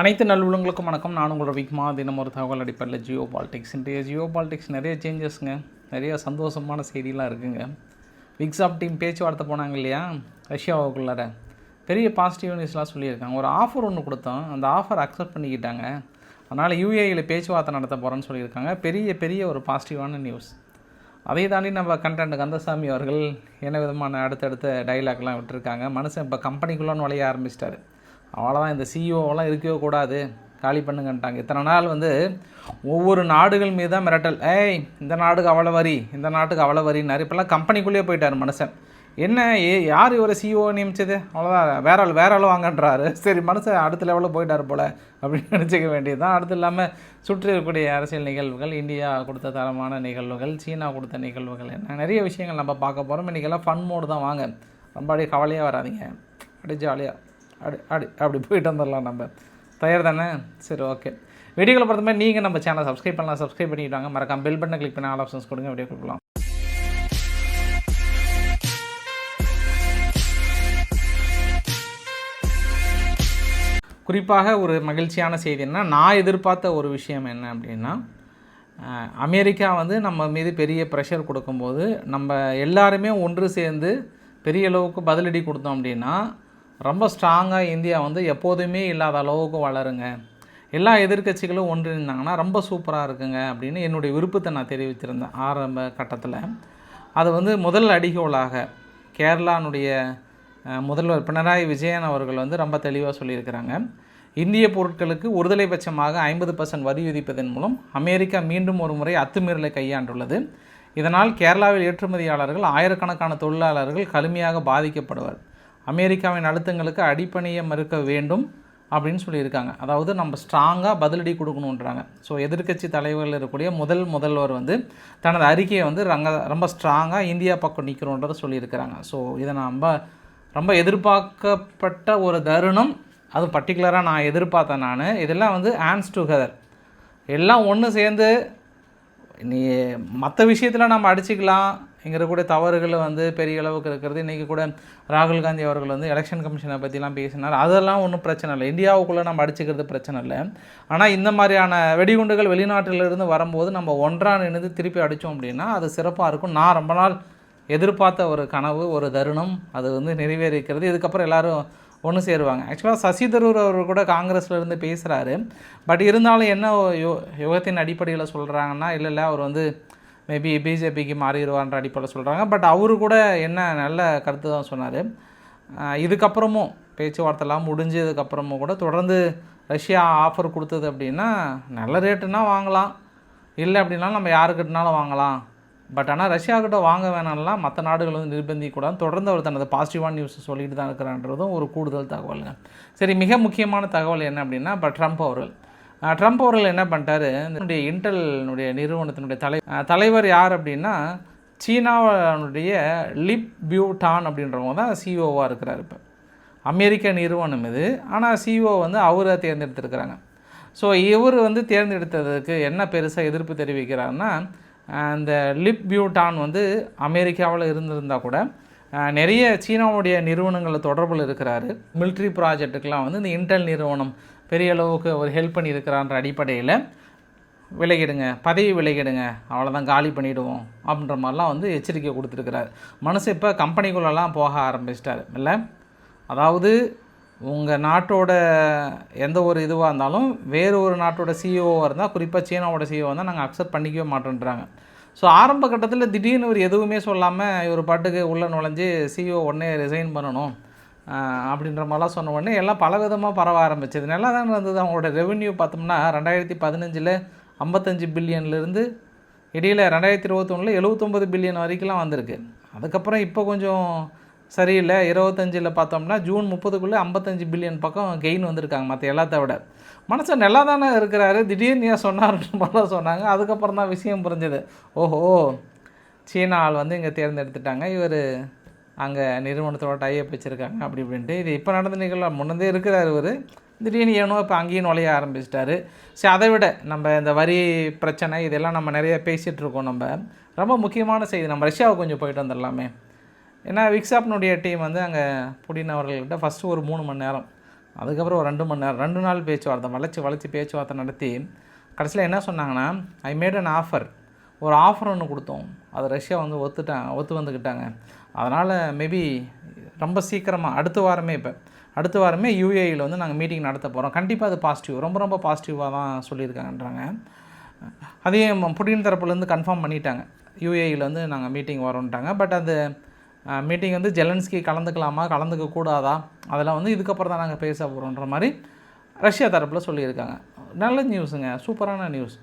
அனைத்து நல்லுள்ளங்களுக்கும் வணக்கம். நான் உங்களோட விக்மா தினம் ஒரு தகவல் அடிப்படையில் ஜியோ பாலிடிக்ஸ் இன்றைய ஜியோ பாலிடிக்ஸ் நிறைய சேஞ்சஸ்ங்க நிறைய சந்தோஷமான செய்திலாம் இருக்குங்க. விக்ஸாப் டீம் பேச்சுவார்த்தை போனாங்க இல்லையா? ரஷ்யாவுக்குள்ளார. பெரிய பாசிட்டிவ் நியூஸ்லாம் சொல்லியிருக்காங்க. ஒரு ஆஃபர் ஒன்று கொடுத்தோம். அந்த ஆஃபர் அக்செப்ட் பண்ணிக்கிட்டாங்க. அதனால் யூஏயில் பேச்சுவார்த்தை நடத்த போகிறேன்னு சொல்லியிருக்காங்க. பெரிய பெரிய ஒரு பாசிட்டிவான நியூஸ் அதை தாண்டி நம்ம கண்டன்ட் கந்தசாமி அவர்கள் என்ன விதமான அடுத்தடுத்த டைலாக்லாம் விட்டுருக்காங்க. மனுஷன் இப்போ கம்பெனிக்குள்ளே நுழைய ஆரம்பிச்சிட்டாரு. அவ்வளோதான் இந்த சிஇஓவெல்லாம் இருக்கவே கூடாது. காலி பண்ணுங்கன்ட்டாங்க. இத்தனை நாள் வந்து ஒவ்வொரு நாடுகள் மீது தான் மிரட்டல். ஏய் இந்த நாட்டுக்கு அவ்வளோ வரி இந்த நாட்டுக்கு அவ்வளோ வரினாரு இப்போல்லாம் கம்பெனிக்குள்ளேயே போயிட்டார் மனுஷன். என்ன ஏ யார் இவரை சிஇஓ நியமிச்சது? அவ்வளோதான் வேற ஆள் வேற ஆள் வாங்கன்றாரு. சரி மனுஷன் அடுத்த லெவலில் போயிட்டார் போல் அப்படின்னு நினச்சிக்க வேண்டியது தான் அடுத்து இல்லாமல் சுற்றி இருக்கக்கூடிய அரசியல் நிகழ்வுகள் இந்தியா கொடுத்த தரமான நிகழ்வுகள் சீனா கொடுத்த நிகழ்வுகள் என்ன நிறைய விஷயங்கள் நம்ம பார்க்க போகிறோம் இன்றைக்கெல்லாம் ஃபன் மோடு தான். வாங்க ரொம்ப அப்படியே கவலையாக வராதீங்க. அப்படியே ஜாலியாக அப்படி அப்படி அப்படி போயிட்டு வந்துடலாம் நம்ம. தயார் தானே? சரி ஓகே வீடியோவில் பொறுத்த மாதிரி நீங்கள் நம்ம சேனல் சப்ஸ்கிரைப் பண்ணலாம். சப்ஸ்கிரைப் பண்ணிவிட்டாங்க மறக்காம பெல் பட்டனை கிளிக் பண்ணி ஆல் ஆப்ஷன்ஸ் கொடுங்க. வீடியோ கொடுக்கலாம். குறிப்பாக ஒரு மகிழ்ச்சியான செய்தின்னா நான் எதிர்பார்த்த ஒரு விஷயம் என்ன அப்படின்னா அமெரிக்கா வந்து நம்ம மீது பெரிய ப்ரெஷர் கொடுக்கும்போது நம்ம எல்லாருமே ஒன்று சேர்ந்து பெரிய அளவுக்கு பதிலடி கொடுத்தோம் அப்படின்னா ரொம்ப ஸ்ட்ராங்காக இந்தியா வந்து எப்போதுமே இல்லாத அளவுக்கு வளருங்க. எல்லா எதிர்க்கட்சிகளும் ஒன்றிருந்தாங்கன்னா ரொம்ப சூப்பராக இருக்குங்க அப்படின்னு என்னுடைய விருப்பத்தை நான் தெரிவித்திருந்தேன் ஆரம்ப கட்டத்தில். அது வந்து முதல் அடிகோலாக கேரளானுடைய முதல்வர் பினராயி விஜயன் அவர்கள் வந்து ரொம்ப தெளிவாக சொல்லியிருக்கிறாங்க. இந்திய பொருட்களுக்கு ஒருதலை பட்சமாக ஐம்பது பர்சன்ட் வரி விதிப்பதன் மூலம் அமெரிக்கா மீண்டும் ஒரு முறை அத்துமீறலை கையாண்டுள்ளது. இதனால் கேரளாவில் ஏற்றுமதியாளர்கள் ஆயிரக்கணக்கான தொழிலாளர்கள் கடுமையாக பாதிக்கப்படுவர். அமெரிக்காவின் அழுத்தங்களுக்கு அடிப்பணிய மறுக்க வேண்டும் அப்படின்னு சொல்லியிருக்காங்க. அதாவது நம்ம ஸ்ட்ராங்காக பதிலடி கொடுக்கணுன்றாங்க ஸோ எதிர்க்கட்சி தலைவர்கள் இருக்கக்கூடிய முதல் முதல்வர் வந்து தனது அறிக்கையை வந்து ரங்க ரொம்ப ஸ்ட்ராங்காக இந்தியா பக்கம் நிற்கிறோன்றதை சொல்லியிருக்கிறாங்க. ஸோ இதை நம்ம ரொம்ப ரொம்ப எதிர்பார்க்கப்பட்ட ஒரு தருணம். அது பர்டிகுலராக நான் எதிர்பார்த்தேன் நான். இதெல்லாம் வந்து ஹேண்ட்ஸ் டுகெதர் எல்லாம் ஒன்று சேர்ந்து நீ மற்ற விஷயத்தில் நம்ம அடிச்சுக்கலாம். இங்கே இருக்கக்கூடிய தவறுகள் வந்து பெரிய அளவுக்கு இருக்கிறது. இன்றைக்கி கூட ராகுல் காந்தி அவர்கள் வந்து எலெக்ஷன் கமிஷனை பற்றிலாம் பேசினார். அதெல்லாம் ஒன்றும் பிரச்சனை இல்லை. இந்தியாவுக்குள்ளே நம்ம அடிச்சுக்கிறது பிரச்சனை இல்லை. ஆனால் இந்த மாதிரியான வெடிகுண்டுகள் வெளிநாட்டிலிருந்து வரும்போது நம்ம ஒன்றாக நின்று திருப்பி அடித்தோம் அப்படின்னா அது சிறப்பாக இருக்கும். நான் ரொம்ப நாள் எதிர்பார்த்த ஒரு கனவு ஒரு தருணம் அது வந்து நிறைவேறிக்கிறது. இதுக்கப்புறம் எல்லோரும் ஒன்று சேருவாங்க. ஆக்சுவலாக சசி தரூர் அவர் கூட காங்கிரஸ்லேருந்து பேசுகிறாரு பட் இருந்தாலும் என்ன யோ யுகத்தின் அடிப்படையில் சொல்கிறாங்கன்னா இல்லை இல்லை அவர் வந்து மேபி பிஜேபிக்கு மாறிடுவான்ற அடிப்படையில் சொல்கிறாங்க பட் அவரு கூட என்ன நல்ல கருத்து தான் சொன்னார். இதுக்கப்புறமும் பேச்சுவார்த்தைலாம் முடிஞ்சதுக்கப்புறமும் கூட தொடர்ந்து ரஷ்யா ஆஃபர் கொடுத்தது அப்படின்னா நல்ல ரேட்டுனா வாங்கலாம். இல்லை அப்படின்னாலும் நம்ம யாருக்கிட்டனாலும் வாங்கலாம். பட் ஆனால் ரஷ்யாக்கிட்ட வாங்க வேணாம்லாம் மற்ற நாடுகள் வந்து நிர்பந்திக்கூடாது. தொடர்ந்து அவர் தனது பாசிட்டிவான நியூஸ் சொல்லிட்டு தான் இருக்கிறான்றதும் ஒரு கூடுதல் தகவலுங்க. சரி மிக முக்கியமான தகவல் என்ன அப்படின்னா இப்போ ட்ரம்ப் அவர்கள். ட்ரம்ப் அவர்கள் என்ன பண்ணிட்டாரு? என்னுடைய நிறுவனத்தினுடைய தலை தலைவர் யார் அப்படின்னா சீனாவுடைய லிப் பியூட்டான் அப்படின்றவங்க தான் சிஓவாக இருக்கிறார் இப்போ. அமெரிக்க நிறுவனம் இது. ஆனால் சிஓ வந்து அவரை தேர்ந்தெடுத்திருக்கிறாங்க. ஸோ இவர் வந்து தேர்ந்தெடுத்ததுக்கு என்ன பெருசாக எதிர்ப்பு தெரிவிக்கிறாருன்னா அந்த லிப் பியூட்டான் வந்து அமெரிக்காவில் இருந்திருந்தால் கூட நிறைய சீனாவுடைய நிறுவனங்களில் தொடர்பில் இருக்கிறாரு. மிலிட்ரி ப்ராஜெக்ட்டுக்கெலாம் வந்து இந்த இன்டெல் நிறுவனம் பெரிய அளவுக்கு ஒரு ஹெல்ப் பண்ணியிருக்கிறான்ற அடிப்படையில் விலகிடுங்க பதவி விலகிடுங்க அவ்வளோதான் காலி பண்ணிவிடுவோம் அப்படின்ற மாதிரிலாம் வந்து எச்சரிக்கை கொடுத்துருக்கிறார். மனுஷன் இப்போ கம்பெனிக்குள்ளெல்லாம் போக ஆரம்பிச்சிட்டாரு. இல்லை? அதாவது உங்கள் நாட்டோட எந்த ஒரு இதுவாக இருந்தாலும் வேறு ஒரு நாட்டோட சிஇஓவாக இருந்தால் குறிப்பாக சீனாவோட சிஇஓ இருந்தால் நாங்கள் அக்செப்ட் பண்ணிக்கவே மாட்டோன்றாங்க. ஸோ ஆரம்ப கட்டத்தில் திடீர்னு இவர் எதுவுமே சொல்லாமல் இவர் பாட்டுக்கு உள்ளே நுழைஞ்சு சிஇஓ உடனே ரிசைன் பண்ணணும். அப்படின்ற மாதிரிலாம் சொன்ன உடனே எல்லாம் பல விதமாக பரவ ஆரம்பிச்சது. நல்லா தான் இருந்தது. அவங்களோட ரெவென்யூ பார்த்தோம்னா ரெண்டாயிரத்தி பதினஞ்சில் ஐம்பத்தஞ்சு பில்லியன்லேருந்து இடையில் ரெண்டாயிரத்தி இருபத்தொன்னில் எழுபத்தொம்பது பில்லியன் வரைக்கும்லாம் வந்திருக்கு. அதுக்கப்புறம் இப்போ கொஞ்சம் சரியில்லை. இருபத்தஞ்சில் பார்த்தோம்னா ஜூன் முப்பதுக்குள்ளே ஐம்பத்தஞ்சு பில்லியன் பக்கம் கெயின் வந்திருக்காங்க மற்ற எல்லாத்த விட. மனுஷன் நல்லா தானே இருக்கிறாரு. திடீர்னு ஏன் சொன்னார்ன்ற மாதிரிலாம் சொன்னாங்க. அதுக்கப்புறம் தான் விஷயம் புரிஞ்சது. ஓஹோ சீனா ஆள் வந்து இங்கே தேர்ந்தெடுத்துட்டாங்க. இவர் அங்கே நிறுவனத்தோட டைப் வச்சுருக்காங்க அப்படி இப்படின்ட்டு. இது இப்போ நடந்த நிகழ்வு முன்னதே இருக்கிறார் இவர். திடீர்னு ஏனோ இப்போ அங்கேயும் நுழைய ஆரம்பிச்சிட்டாரு. சரி அதை விட நம்ம இந்த வரி பிரச்சனை இதெல்லாம் நம்ம நிறைய பேசிகிட்டு இருக்கோம் நம்ம. ரொம்ப முக்கியமான செய்தி நம்ம ரஷ்யாவுக்கு கொஞ்சம் போயிட்டு வந்துடலாமே. ஏன்னா விக்ஸாப்னுடைய டீம் வந்து அங்கே புடின் அவர்கள்கிட்ட ஃபஸ்ட்டு ஒரு மூணு மணி நேரம் அதுக்கப்புறம் ஒரு ரெண்டு மணி நேரம் ரெண்டு நாள் பேச்சுவார்த்தை வளைச்சி வளைச்சி பேச்சுவார்த்தை நடத்தி கடைசியில் என்ன சொன்னாங்கன்னா ஐ மேட் அன் ஆஃபர் ஒரு ஆஃபர் ஒன்று கொடுத்தோம். அது ரஷ்யா வந்து ஒத்துட்டாங்க ஒத்து வந்துக்கிட்டாங்க அதனால் மேபி ரொம்ப சீக்கிரமாக அடுத்த வாரமே இப்போ. அடுத்த வாரமே யூஏயில் வந்து நாங்கள் மீட்டிங் நடத்த போகிறோம் கண்டிப்பாக அது பாசிட்டிவ் ரொம்ப ரொம்ப பாசிட்டிவாக தான் சொல்லியிருக்காங்கன்றாங்க. அதையும் புட்டின் தரப்புலேருந்து கன்ஃபார்ம் பண்ணிட்டாங்க. யூஏயில் வந்து நாங்கள் மீட்டிங் வரோன்ட்டாங்க. பட் அந்த மீட்டிங் வந்து ஜெலன்ஸ்கி கலந்துக்கலாமா கலந்துக்க கூடாதா? அதெல்லாம் வந்து இதுக்கப்புறம் தான் நாங்கள் பேச போகிறோன்ற மாதிரி ரஷ்யா தரப்பில் சொல்லியிருக்காங்க. நல்ல நியூஸுங்க சூப்பரான நியூஸ்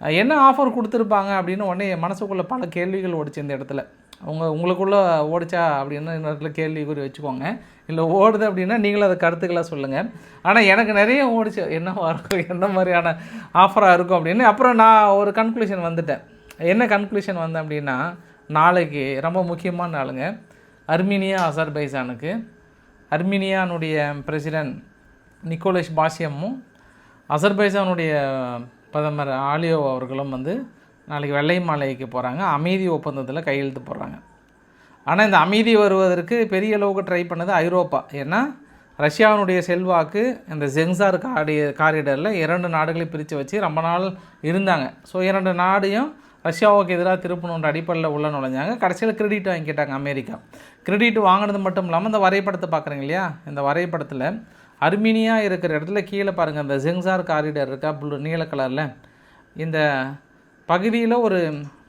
என்ன ஆஃபர் கொடுத்துருப்பாங்க அப்படின்னு உடனே மனசுக்குள்ளே பல கேள்விகள் ஓடிச்சு இந்த இடத்துல. அவங்க உங்களுக்குள்ளே ஓடிச்சா அப்படின்னு இந்த இடத்துல கேள்வி குறி வச்சுக்கோங்க. இல்லை ஓடுது அப்படின்னா நீங்களும் அதை கருத்துக்களாக சொல்லுங்கள் ஆனால் எனக்கு நிறைய ஓடிச்சு என்னவாக இருக்கும் என்ன மாதிரியான ஆஃபராக இருக்கும் அப்படின்னு. அப்புறம் நான் ஒரு கன்க்ளூஷன் வந்துட்டேன். என்ன கன்க்ளூஷன் வந்தேன் அப்படின்னா நாளைக்கு ரொம்ப முக்கியமான நாளுங்க அர்மீனியா அசர்பைசானுக்கு அர்மீனியானுடைய பிரசிடென்ட் நிக்கோலஸ் பாஷியமும் அசர்பைசானுடைய பிரதமர் ஆலியோ அவர்களும் வந்து நாளைக்கு வெள்ளை மாலைக்கு போகிறாங்க அமைதி ஒப்பந்தத்தில் கையெழுத்து போடுறாங்க. ஆனால் இந்த அமைதி வருவதற்கு பெரிய அளவுக்கு ட்ரை பண்ணது ஐரோப்பா. ஏன்னா ரஷ்யாவினுடைய செல்வாக்கு இந்த ஜெங்சார் காடி காரிடரில் இரண்டு நாடுகளை பிரித்து வச்சு ரொம்ப நாள் இருந்தாங்க. ஸோ இரண்டு நாடையும் ரஷ்யாவுக்கு எதிராக திருப்பணுன்ற அடிப்படையில் உள்ள நுழைஞ்சாங்க. கடைசியில் கிரெடிட் வாங்கிக்கிட்டாங்க அமெரிக்கா. கிரெடிட் வாங்கினது மட்டும் இல்லாமல் இந்த வரைபடத்தை பார்க்குறீங்க இல்லையா? இந்த வரைபடத்தில் அர்மீனியா இருக்கிற இடத்துல கீழே பாருங்கள் அந்த ஜெங்சார் காரிடர் இருக்கா ப்ளூ நீல கலரில். இந்த பகுதியில் ஒரு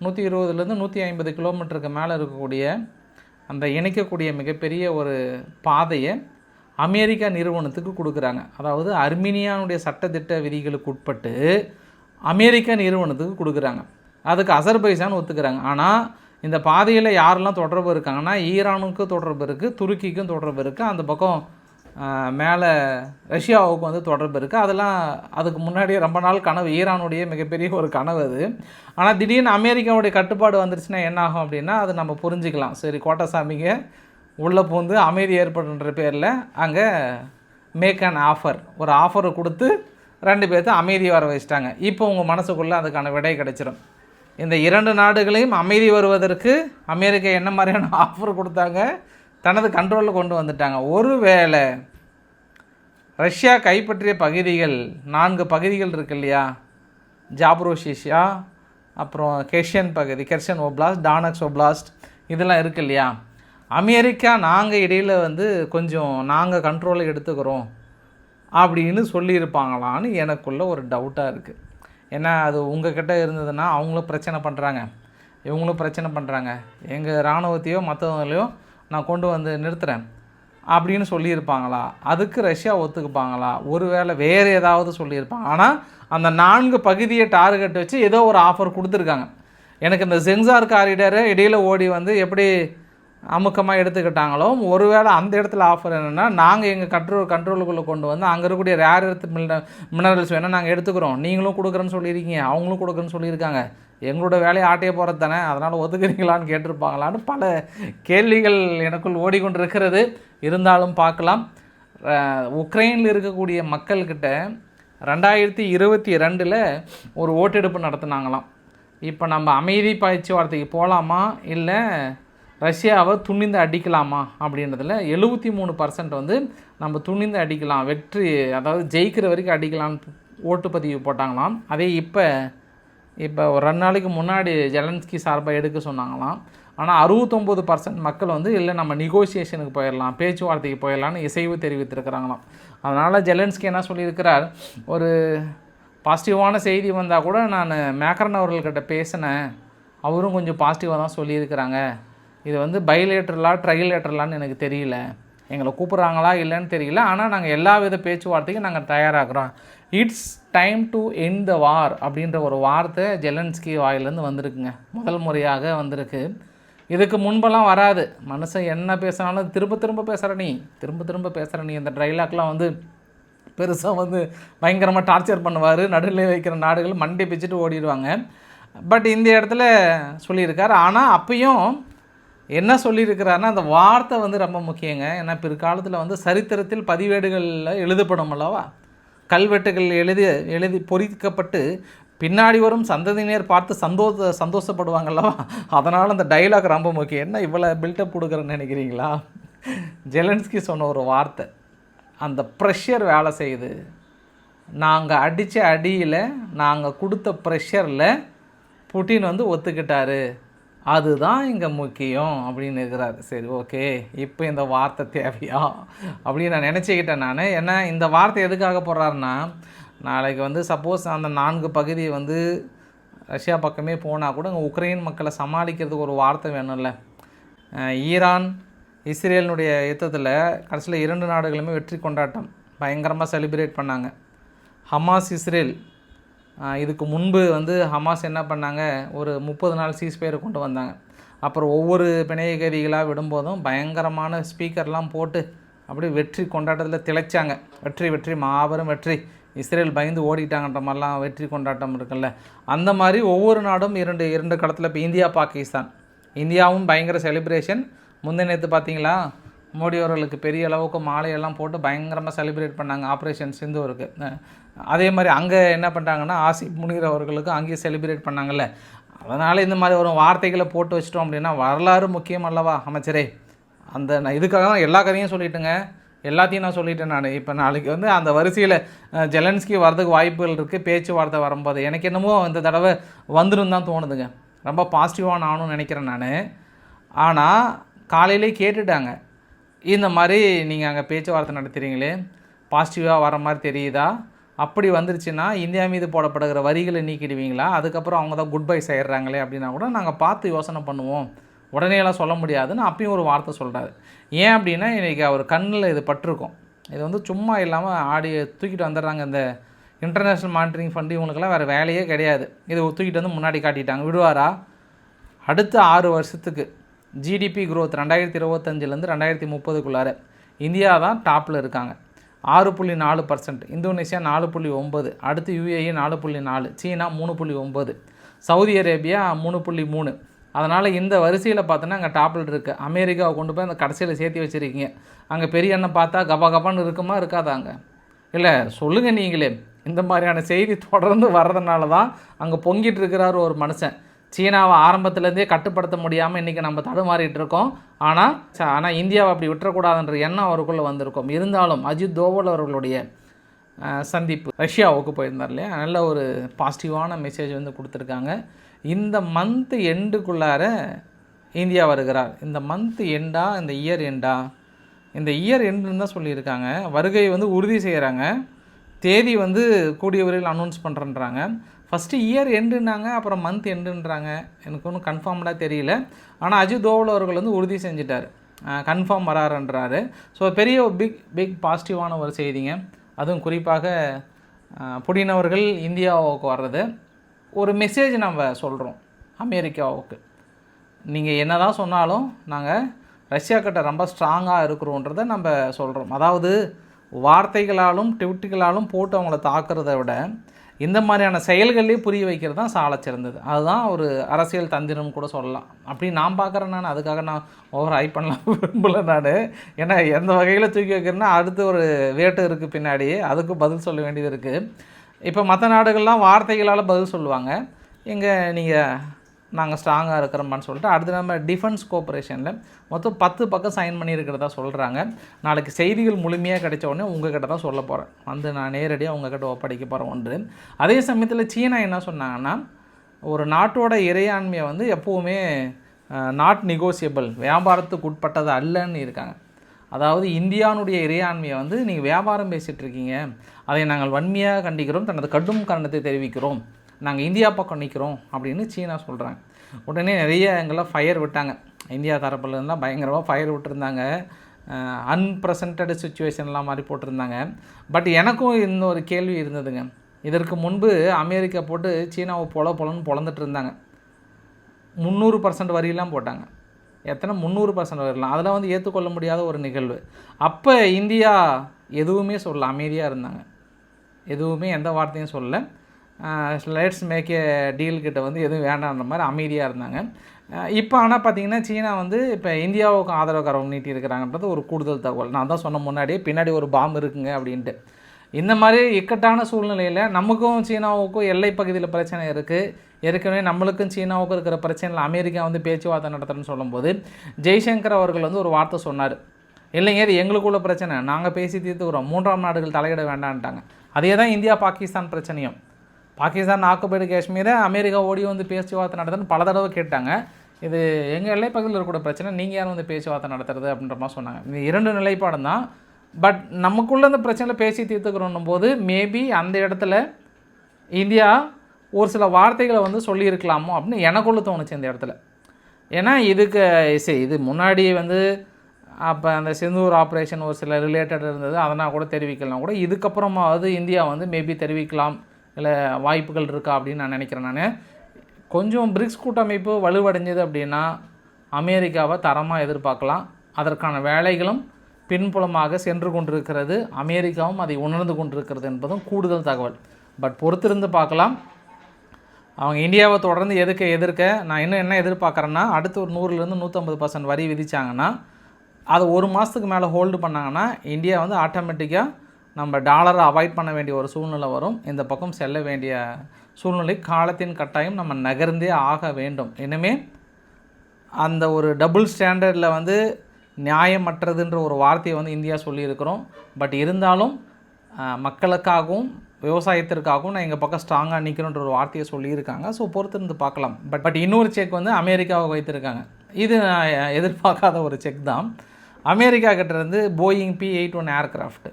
நூற்றி இருபதுலேருந்து நூற்றி ஐம்பது கிலோமீட்டருக்கு மேலே இருக்கக்கூடிய அந்த இணைக்கக்கூடிய மிகப்பெரிய ஒரு பாதையை அமெரிக்கா நிறுவனத்துக்கு கொடுக்குறாங்க. அதாவது அர்மீனியானுடைய சட்டத்திட்ட விதிகளுக்கு உட்பட்டு அமெரிக்கா நிறுவனத்துக்கு கொடுக்குறாங்க. அதுக்கு அசர்பைசான் ஒத்துக்கிறாங்க. ஆனால் இந்த பாதையில் யாரெல்லாம் தொடர்பு இருக்காங்கன்னா ஈரானுக்கும் தொடர்பு இருக்குது துருக்கிக்கும் தொடர்பு இருக்குது அந்த பக்கம் மேலே ரஷ்யாவுக்கு வந்து தொடர்பு இருக்குது அதெல்லாம் அதுக்கு முன்னாடியே ரொம்ப நாள் கனவு. ஈரானுடைய மிகப்பெரிய ஒரு கனவு அது. ஆனால் திடீர்னு அமெரிக்காவுடைய கட்டுப்பாடு வந்துருச்சுன்னா என்ன ஆகும் அப்படின்னா அது நம்ம புரிஞ்சுக்கலாம். சரி கோட்டசாமிங்க உள்ளே பூந்து அமைதி ஏற்படுன்ற பேரில் அங்கே மேக் அண்ட் ஆஃபர் ஒரு ஆஃபரை கொடுத்து ரெண்டு பேர்த்து அமைதி வர வச்சிட்டாங்க. இப்போ உங்கள் மனசுக்குள்ளே அதுக்கான விடை கிடைச்சிரும். இந்த இரண்டு நாடுகளையும் அமைதி வருவதற்கு அமெரிக்கா என்ன மாதிரியான ஆஃபர் கொடுத்தாங்க? தனது கண்ட்ரோலில் கொண்டு வந்துட்டாங்க. ஒருவேளை ரஷ்யா கைப்பற்றிய பகுதிகள் நான்கு பகுதிகள் இருக்கு இல்லையா? ஜாப்ரோஷிஷியா அப்புறம் கெஷியன் பகுதி கெர்ஷன் ஓப்ளாஸ்ட் டானக்ஸ் ஓப்ளாஸ்ட் இதெல்லாம் இருக்கு இல்லையா? அமெரிக்கா நாங்கள் இடையில் வந்து கொஞ்சம் நாங்கள் கண்ட்ரோலை எடுத்துக்கிறோம் அப்படின்னு சொல்லியிருப்பாங்களான்னு எனக்குள்ள ஒரு டவுட்டாக இருக்குது ஏன்னா அது உங்ககிட்ட இருந்ததுன்னா அவங்களும் பிரச்சனை பண்ணுறாங்க இவங்களும் பிரச்சனை பண்ணுறாங்க எங்கள் இராணுவத்தையோ மற்றவங்களையோ நான் கொண்டு வந்து நிறுத்துகிறேன் அப்படின்னு சொல்லியிருப்பாங்களா? அதுக்கு ரஷ்யா ஒத்துக்குப்பாங்களா? ஒருவேளை வேறு ஏதாவது சொல்லியிருப்பாங்க. ஆனால் அந்த நான்கு பகுதியை டார்கெட் வச்சு ஏதோ ஒரு ஆஃபர் கொடுத்துருக்காங்க. எனக்கு இந்த சென்சார் காரிடரை இடையில் ஓடி வந்து எப்படி அமுக்கமாக எடுத்துக்கிட்டாங்களோ ஒருவேளை அந்த இடத்துல ஆஃபர் என்னென்னா நாங்கள் எங்கள் கண்ட்ரோல் கண்ட்ரோலுக்குள்ளே கொண்டு வந்து அங்கே இருக்கக்கூடிய ரேர் எர்த் மின மினரல்ஸ் வேணால் நாங்கள் எடுத்துக்கிறோம். நீங்களும் கொடுக்குறேன்னு சொல்லியிருக்கீங்க. அவங்களும் கொடுக்குறேன்னு சொல்லியிருக்காங்க. எங்களோட வேலையை ஆட்டையே போகிறது தானே? அதனால் ஒதுக்குறீங்களான்னு கேட்டிருப்பாங்களான்னு பல கேள்விகள் எனக்குள் ஓடிக்கொண்டிருக்கிறது. இருந்தாலும் பார்க்கலாம். உக்ரைனில் இருக்கக்கூடிய மக்கள்கிட்ட ரெண்டாயிரத்தி இருபத்தி ரெண்டில் ஒரு ஓட்டெடுப்பு நடத்தினாங்களாம். இப்போ நம்ம அமைதி பேச்சுவார்த்தைக்கு போகலாமா? இல்லை ரஷ்யாவை துணிந்து அடிக்கலாமா? அப்படின்றதுல எழுபத்தி மூணு பர்சன்ட் வந்து நம்ம துணிந்து அடிக்கலாம் வெற்றி அதாவது ஜெயிக்கிற வரைக்கும் அடிக்கலாம்னு ஓட்டுப்பதிவு போட்டாங்களாம். அதே இப்போ இப்போ ஒரு ரெண்டு நாளைக்கு முன்னாடி ஜெலன்ஸ்கி சார்பாக எடுக்க சொன்னாங்களாம். ஆனால் அறுபத்தொம்போது பர்சன்ட் மக்கள் வந்து இல்லை நம்ம நெகோசியேஷனுக்கு போயிடலாம் பேச்சுவார்த்தைக்கு போயிடலான்னு இசைவு தெரிவித்திருக்கிறாங்களாம். அதனால் ஜெலன்ஸ்கி என்ன சொல்லியிருக்கிறார்? ஒரு பாசிட்டிவான செய்தி வந்தால் கூட நான் மேக்கரன் அவர்கள்கிட்ட பேசினேன். அவரும் கொஞ்சம் பாசிட்டிவாக தான் சொல்லியிருக்கிறாங்க. இது வந்து பைலேட்டரலா ட்ரைலேட்டரலான்னு எனக்கு தெரியல. எங்களை கூப்பிட்றாங்களா இல்லைன்னு தெரியல. ஆனால் நாங்கள் எல்லா வித பேச்சுவார்த்தைக்கும் நாங்கள் தயாராகிறோம். It's time to end the war அப்படின்ற ஒரு வார்த்தை ஜெலன்ஸ்கி வாயிலேருந்து வந்திருக்குங்க. முதல் முறையாக வந்திருக்கு. இதுக்கு முன்பெல்லாம் வராது. மனுஷன் என்ன பேசினாலும் திரும்ப திரும்ப பேசுகிற நீ திரும்ப திரும்ப பேசுகிற நீ. இந்த டைலாக்லாம் வந்து பெருசாக வந்து பயங்கரமாக டார்ச்சர் பண்ணுவார். நடுநிலை வைக்கிற நாடுகள் மண்டி பிச்சுட்டு ஓடிடுவாங்க. பட் இந்த இடத்துல சொல்லியிருக்கார். ஆனால் அப்பயும் என்ன சொல்லியிருக்கிறாருன்னா அந்த வார்த்தை வந்து ரொம்ப முக்கியங்க. ஏன்னா பிற்காலத்தில் வந்து சரித்திரத்தில் பதிவேடுகளில் எழுதப்படும் அல்லவா? கல்வெட்டுகள் எழுதி எழுதி பொறிக்கப்பட்டு பின்னாடி வரும் சந்ததியினர் பார்த்து சந்தோஷ சந்தோஷப்படுவாங்களா அதனால் அந்த டைலாக் ரொம்ப முக்கியம். என்ன இவ்வளோ பில்டப் கொடுக்குறேன்னு நினைக்கிறீங்களா? ஜெலன்ஸ்கி சொன்ன ஒரு வார்த்தை. அந்த ப்ரெஷர் வேலை செய்யுது. நாங்கள் அடித்த அடியில் நாங்கள் கொடுத்த ப்ரெஷரில் புட்டின் வந்து ஒத்துக்கிட்டாரு. அதுதான் இங்கே முக்கியம் அப்படின்னு இருக்கிறாரு. சரி ஓகே இப்போ இந்த வார்த்தை தேவையா? அப்படின்னு நான் நினச்சிக்கிட்டேன் நான். ஏன்னா இந்த வார்த்தை எதுக்காக போடுறாருன்னா நாளைக்கு வந்து சப்போஸ் அந்த நான்கு பகுதி வந்து ரஷ்யா பக்கமே போனால் கூட இங்கே உக்ரைன் மக்களை சமாளிக்கிறதுக்கு ஒரு வார்த்தை வேணும்ல. ஈரான் இஸ்ரேலினுடைய யுத்தத்தில் கடைசியில் இரண்டு நாடுகளுமே வெற்றி கொண்டாட்டம். பயங்கரமாக செலிப்ரேட் பண்ணாங்க. ஹமாஸ் இஸ்ரேல் இதுக்கு முன்பு வந்து ஹமாஸ் என்ன பண்ணாங்க? ஒரு முப்பது நாள் சீஸ்பயர் கொண்டு வந்தாங்க. அப்புறம் ஒவ்வொரு பிணைய கைதிகளாக விடும்போதும் பயங்கரமான ஸ்பீக்கர்லாம் போட்டு அப்படியே வெற்றி கொண்டாட்டத்தில் திளைச்சாங்க. வெற்றி வெற்றி மாபெரும் வெற்றி. இஸ்ரேல் பயந்து ஓடிட்டாங்கன்ற மாதிரிலாம் வெற்றி கொண்டாட்டம் இருக்குல்ல. அந்த மாதிரி ஒவ்வொரு நாடும் இரண்டு இரண்டு களத்தில் இப்போ இந்தியா பாகிஸ்தான். இந்தியாவும் பயங்கர செலிப்ரேஷன் முந்தைய நேற்று பார்த்தீங்களா மோடி அவர்களுக்கு பெரிய அளவுக்கு மாலையெல்லாம் போட்டு பயங்கரமாக செலிப்ரேட் பண்ணாங்க. ஆப்ரேஷன் சிந்துவருக்கு அதே மாதிரி அங்கே என்ன பண்ணுறாங்கன்னா ஆசிப் முனிர் அவர்களுக்கும் அங்கேயும் செலிப்ரேட் பண்ணாங்கல்ல. அதனால் இந்த மாதிரி ஒரு வார்த்தைகளை போட்டு வச்சிட்டோம் அப்படின்னா வரலாறு முக்கியம் அல்லவா அமைச்சரே? அந்த நான் இதுக்காக தான் எல்லா கதையும் சொல்லிட்டுங்க. எல்லாத்தையும் நான் சொல்லிட்டேன் நான். இப்போ நாளைக்கு வந்து அந்த வரிசையில் ஜெலன்ஸ்கி வரதுக்கு வாய்ப்புகள் இருக்குது பேச்சுவார்த்தை வரும்போது. எனக்கு என்னமோ இந்த தடவை வந்துடும் தான் தோணுதுங்க. ரொம்ப பாசிட்டிவாக நானும் நினைக்கிறேன் நான். ஆனால் காலையிலே கேட்டுட்டாங்க. இந்த மாதிரி நீங்கள் அங்கே பேச்சுவார்த்தை நடத்துகிறீங்களே பாசிட்டிவாக வர மாதிரி தெரியுதா? அப்படி வந்துருச்சுன்னா இந்தியா மீது போடப்படுகிற வரிகளை நீக்கிடுவீங்களா? அதுக்கப்புறம் அவங்க தான் குட் பை செய்கிறாங்களே அப்படின்னா கூட நாங்கள் பார்த்து யோசனை பண்ணுவோம். உடனேலாம் சொல்ல முடியாதுன்னு அப்பயும் ஒரு வார்த்தை சொல்கிறாரு ஏன் அப்படின்னா இன்றைக்கி அவர் கண்ணில் இது பட்டிருக்கும். இது வந்து சும்மா இல்லாமல் ஆடி தூக்கிட்டு வந்துடுறாங்க இந்த இன்டர்நேஷ்னல் மானிட்டரிங் ஃபண்டு இவங்களுக்கெல்லாம் வேறு வேலையே கிடையாது. இதை தூக்கிட்டு வந்து முன்னாடி காட்டிட்டாங்க. விடுவாரா? அடுத்த ஆறு வருஷத்துக்கு ஜிடிபி க்ரோத் ரெண்டாயிரத்தி இருபத்தஞ்சிலேருந்து ரெண்டாயிரத்தி முப்பதுக்குள்ளார இந்தியா தான் டாப்பில் இருக்காங்க. ஆறு புள்ளி நாலு பர்சன்ட் இந்தோனேஷியா நாலு புள்ளி ஒம்பது அடுத்து யுஏஇ நாலு புள்ளி நாலு சீனா மூணு புள்ளி ஒம்பது சவுதி அரேபியா மூணு புள்ளி மூணு. அதனால் இந்த வரிசையில் பார்த்தோன்னா அங்கே டாப்பில் இருக்குது அமெரிக்காவை கொண்டு போய் அந்த கடைசியில் சேர்த்து வச்சுருக்கீங்க. அங்கே பெரிய அண்ணன் பார்த்தா கபா கபான்னு இருக்குமா இருக்காதா அங்கே? இல்லை சொல்லுங்கள் நீங்களே. இந்த மாதிரியான செய்தி தொடர்ந்து வர்றதுனால தான் அங்கே பொங்கிட்டு இருக்கிறாரு ஒரு மனுஷன். சீனாவை ஆரம்பத்துலேருந்தே கட்டுப்படுத்த முடியாமல் இன்றைக்கி நம்ம தடுமாறிட்டு இருக்கோம். ஆனால் ஆனால் இந்தியாவை அப்படி விட்டுறக்கூடாதுன்ற எண்ணம் அவருக்குள்ளே வந்திருக்கும். இருந்தாலும் அஜித் தோவல் அவர்களுடைய சந்திப்பு ரஷ்யாவுக்கு போயிருந்தார் இல்லையா? நல்ல ஒரு பாசிட்டிவான மெசேஜ் வந்து கொடுத்துருக்காங்க. இந்த மந்த் எண்டுக்குள்ளார இந்தியா வருகிறார். இந்த மந்த் எண்டா இந்த இயர் எண்டா இந்த இயர் எண்டுன்னு தான் சொல்லியிருக்காங்க. வருகை வந்து உறுதி செய்கிறாங்க தேதி வந்து கூடிய விரைவில் அனௌன்ஸ் பண்ணுறன்றாங்க ஃபஸ்ட்டு இயர் எண்டுனாங்க அப்புறம் மந்த் எண்டுன்றாங்க எனக்கு ஒன்றும் கன்ஃபார்ம்டாக தெரியல. ஆனால் அஜித் தோவல் அவர்கள் வந்து உறுதி செஞ்சிட்டார். கன்ஃபார்ம் வராருன்றாரு. ஸோ பெரிய ஒரு பிக் பிக் பாசிட்டிவான ஒரு செய்திங்க. அதுவும் குறிப்பாக புடினவர்கள் இந்தியாவுக்கு வர்றது. ஒரு மெசேஜ் நம்ம சொல்கிறோம் அமெரிக்காவுக்கு. நீங்கள் என்ன தான் சொன்னாலும் நாங்கள் ரஷ்யா கிட்ட ரொம்ப ஸ்ட்ராங்காக இருக்கிறோன்றதை நம்ம சொல்கிறோம் அதாவது வார்த்தைகளாலும் ட்விட்டுகளாலும் போட்டு அவங்கள தாக்குறதை விட இந்த மாதிரியான செயல்களே புரிய வைக்கிறது தான் சாலை சிறந்தது. அதுதான் ஒரு அரசியல் தந்திரம் கூட சொல்லலாம். அப்படி நான் பார்க்குறேன் நான். அதுக்காக நான் ஓவர் ஹை பண்ணலாம். விரும்பலை நான். ஏன்னா எந்த வகையில் தூக்கி வைக்கிறேன்னா அடுத்து ஒரு வேட்டு இருக்குது பின்னாடி அதுக்கும் பதில் சொல்ல வேண்டியது இருக்குது இப்போ மற்ற நாடுகள்லாம் வார்த்தைகளால் பதில் சொல்லுவாங்க. இங்கே நீங்கள் நாங்கள் ஸ்ட்ராங்காக இருக்கிறோம்னு சொல்லிட்டு அடுத்து நம்ம டிஃபென்ஸ் கோஆப்ரேஷனில் மொத்தம் பத்து பக்கம் சைன் பண்ணியிருக்கிறதா சொல்கிறாங்க நாளைக்கு செய்திகள் முழுமையாக கிடைச்ச உடனே உங்ககிட்ட தான் சொல்ல போகிறேன் வந்து நான் நேரடியாக உங்ககிட்ட ஒப்படைக்க போகிறேன் ஒன்று. அதே சமயத்தில் சீனா என்ன சொன்னாங்கன்னா ஒரு நாட்டோட இறையாண்மையை வந்து எப்போவுமே நாட் நெகோசியபிள் வியாபாரத்துக்கு உட்பட்டது அல்லன்னு இருக்காங்க. அதாவது இந்தியானுடைய இறையாண்மையை வந்து நீங்கள் வியாபாரம் பேசிகிட்டு இருக்கீங்க. அதை நாங்கள் வன்மையாக கண்டிக்கிறோம். தனது கடும் காரணத்தை தெரிவிக்கிறோம். நாங்கள் இந்தியா பக்கம் நிற்கிறோம் அப்படின்னு சீனா சொல்கிறாங்க உடனே நிறைய எங்கெல்லாம் ஃபயர் விட்டாங்க. இந்தியா தரப்புல பயங்கரமாக ஃபயர் விட்டுருந்தாங்க. அன்பிரசன்டட் சுச்சுவேஷன்லாம் மாதிரி போட்டிருந்தாங்க. பட் எனக்கும் இன்னொரு கேள்வி இருந்ததுங்க. இதற்கு முன்பு அமெரிக்கா போட்டு சீனாவை பொல பொலன்னு பொழந்துட்டு இருந்தாங்க. முந்நூறு பர்சன்ட் வரியெல்லாம் போட்டாங்க. எத்தனை? முந்நூறு பர்சன்ட் வரலாம். அதெல்லாம் வந்து ஏற்றுக்கொள்ள முடியாத ஒரு நிகழ்வு. அப்போ இந்தியா எதுவுமே சொல்லலை. அமைதியாக இருந்தாங்க. எதுவுமே எந்த வார்த்தையும் சொல்லலை. லெட்ஸ் மேக் ஏ டீல் வந்து எதுவும் வேண்டான்ற மாதிரி அமைதியாக இருந்தாங்க. இப்போ ஆனால் பார்த்தீங்கன்னா சீனா வந்து இப்போ இந்தியாவுக்கு ஆதரவு கரம் நீட்டி இருக்கிறாங்கன்றது ஒரு கூடுதல் தகவல். நான் தான் சொன்ன முன்னாடியே பின்னாடி ஒரு பாம்பு இருக்குங்க அப்படின்ட்டு. இந்த மாதிரி இக்கட்டான சூழ்நிலையில் நமக்கும் சீனாவுக்கும் எல்லை பகுதியில் பிரச்சனை இருக்குது ஏற்கனவே நம்மளுக்கும் சீனாவுக்கும் இருக்கிற பிரச்சனையில் அமெரிக்கா வந்து பேச்சுவார்த்தை நடத்துகிறேன்னு சொல்லும்போது ஜெய்சங்கர் அவர்கள் வந்து ஒரு வார்த்தை சொன்னார். இல்லைங்க இது எங்களுக்குள்ள பிரச்சனை. நாங்கள் பேசி தீர்த்துக்கிறோம். மூன்றாம் நாடுகள் தலையிட வேண்டான்ட்டாங்க அதே தான் இந்தியா பாகிஸ்தான் பிரச்சனையும். பாகிஸ்தான் ஆக்குபைடு காஷ்மீரை அமெரிக்கா ஓடி வந்து பேச்சுவார்த்தை நடத்துன்னு பல தடவை கேட்டாங்க. இது எங்கள் எல்லைப்பகுதியில் இருக்கக்கூடிய பிரச்சனை நீங்கள் யாரும் வந்து பேச்சுவார்த்தை நடத்துறது அப்படின்ற மாதிரி சொன்னாங்க. இது இரண்டு நிலைப்பாடும் தான். பட் நமக்குள்ள அந்த பிரச்சனையில் பேசி தீர்த்துக்கிறோன்னும் போது மேபி அந்த இடத்துல இந்தியா ஒரு சில வார்த்தைகளை வந்து சொல்லியிருக்கலாமோ அப்படின்னு எனக்குள்ள தோணுச்சு இந்த இடத்துல. ஏன்னா இதுக்கு சரி இது முன்னாடி வந்து அப்போ அந்த செந்தூர் ஆப்ரேஷன் ஒரு சில ரிலேட்டட் இருந்தது அதனால் கூட தெரிவிக்கலாம். கூட இதுக்கப்புறமாவது இந்தியா வந்து மேபி தெரிவிக்கலாம். இல்லை வாய்ப்புகள் இருக்கா அப்படின்னு நான் நினைக்கிறேன் நான். கொஞ்சம் பிரிக்ஸ் கூட்டமைப்பு வலுவடைஞ்சது அப்படின்னா அமெரிக்காவை தரமாக எதிர்பார்க்கலாம். அதற்கான வேலைகளும் பின்புலமாக சென்று கொண்டிருக்கிறது. அமெரிக்காவும் அதை உணர்ந்து கொண்டிருக்கிறது என்பதும் கூடுதல் தகவல். பட் பொறுத்திருந்து பார்க்கலாம். அவங்க இந்தியாவை தொடர்ந்து எதிர்க்க எதிர்க்க நான் இன்னும் என்ன எதிர்பார்க்குறேன்னா அடுத்து ஒரு நூறுலேருந்து நூற்றம்பது பர்சன்ட் வரி விதித்தாங்கன்னா அதை ஒரு மாதத்துக்கு மேலே ஹோல்டு பண்ணாங்கன்னா இந்தியா வந்து ஆட்டோமேட்டிக்காக நம்ம டாலரை அவாய்ட் பண்ண வேண்டிய ஒரு சூழ்நிலை வரும். இந்த பக்கம் செல்ல வேண்டிய சூழ்நிலை காலத்தின் கட்டாயம் நம்ம நகர்ந்தே ஆக வேண்டும். இனிமே அந்த ஒரு டபுள் ஸ்டாண்டர்டில் வந்து நியாயமற்றதுன்ற ஒரு வார்த்தையை வந்து இந்தியா சொல்லியிருக்கிறோம். பட் இருந்தாலும் மக்களுக்காகவும் விவசாயத்திற்காகவும் நான் எங்கள் பக்கம் ஸ்ட்ராங்காக நிற்கிறோன்ற ஒரு வார்த்தையை சொல்லியிருக்காங்க. ஸோ பொறுத்திருந்து பார்க்கலாம். பட் பட் இன்னொரு செக் வந்து அமெரிக்காவை வைத்திருக்காங்க. இது நான் எதிர்பார்க்காத ஒரு செக் தான். அமெரிக்கா கிட்டேருந்து Boeing B eight one aircraft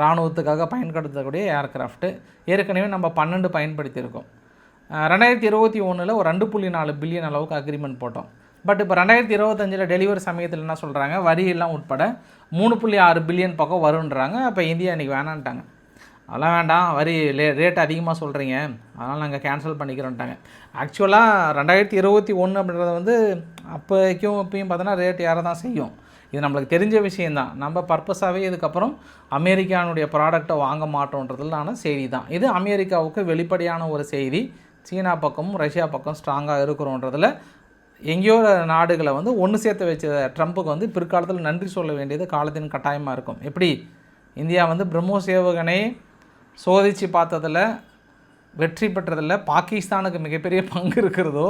இராணுவத்துக்காக பயன்படுத்தக்கூடிய ஏர்க்ராஃப்ட்டு ஏற்கனவே நம்ம பன்னெண்டு பயன்படுத்தியிருக்கோம். ரெண்டாயிரத்தி இருபத்தி ஒன்றில் ஒரு ரெண்டு புள்ளி நாலு பில்லியன் அளவுக்கு அக்ரிமெண்ட் போட்டோம். பட் இப்போ ரெண்டாயிரத்தி இருபத்தஞ்சில் டெலிவரி சமயத்தில் என்ன சொல்கிறாங்க வரி எல்லாம் உட்பட மூணு புள்ளி ஆறு பில்லியன் பக்கம் வருன்றாங்க அப்போ இந்தியா இன்றைக்கி வேணான்ட்டாங்க. அதெல்லாம் வேண்டாம். வரி லே ரேட் அதிகமாக சொல்கிறீங்க அதனால் நாங்கள் கேன்சல் பண்ணிக்கிறோன்ட்டாங்க. ஆக்சுவலாக ரெண்டாயிரத்தி இருபத்தி ஒன்று அப்படின்றது வந்து அப்போக்கும் இப்பயும் பார்த்தோன்னா ரேட் ஏற தான் செய்யும். இது நம்மளுக்கு தெரிஞ்ச விஷயந்தான் நம்ம பர்பஸாகவே இதுக்கப்புறம் அமெரிக்கானுடைய ப்ராடக்டை வாங்க மாட்டோன்றதுலான செய்தி தான் இது அமெரிக்காவுக்கு வெளிப்படையான ஒரு செய்தி. சீனா பக்கமும் ரஷ்யா பக்கம் ஸ்ட்ராங்காக இருக்கிறோன்றதில் எங்கேயோ நாடுகளை வந்து ஒன்று சேர்த்து வச்ச ட்ரம்ப்புக்கு வந்து பிற்காலத்தில் நன்றி சொல்ல வேண்டியது காலத்தின் கட்டாயமாக இருக்கும். எப்படி? இந்தியா வந்து பிரம்மோ சேவகனை சோதித்து பார்த்ததில் வெற்றி பெற்றதில் பாகிஸ்தானுக்கு மிகப்பெரிய பங்கு இருக்கிறதோ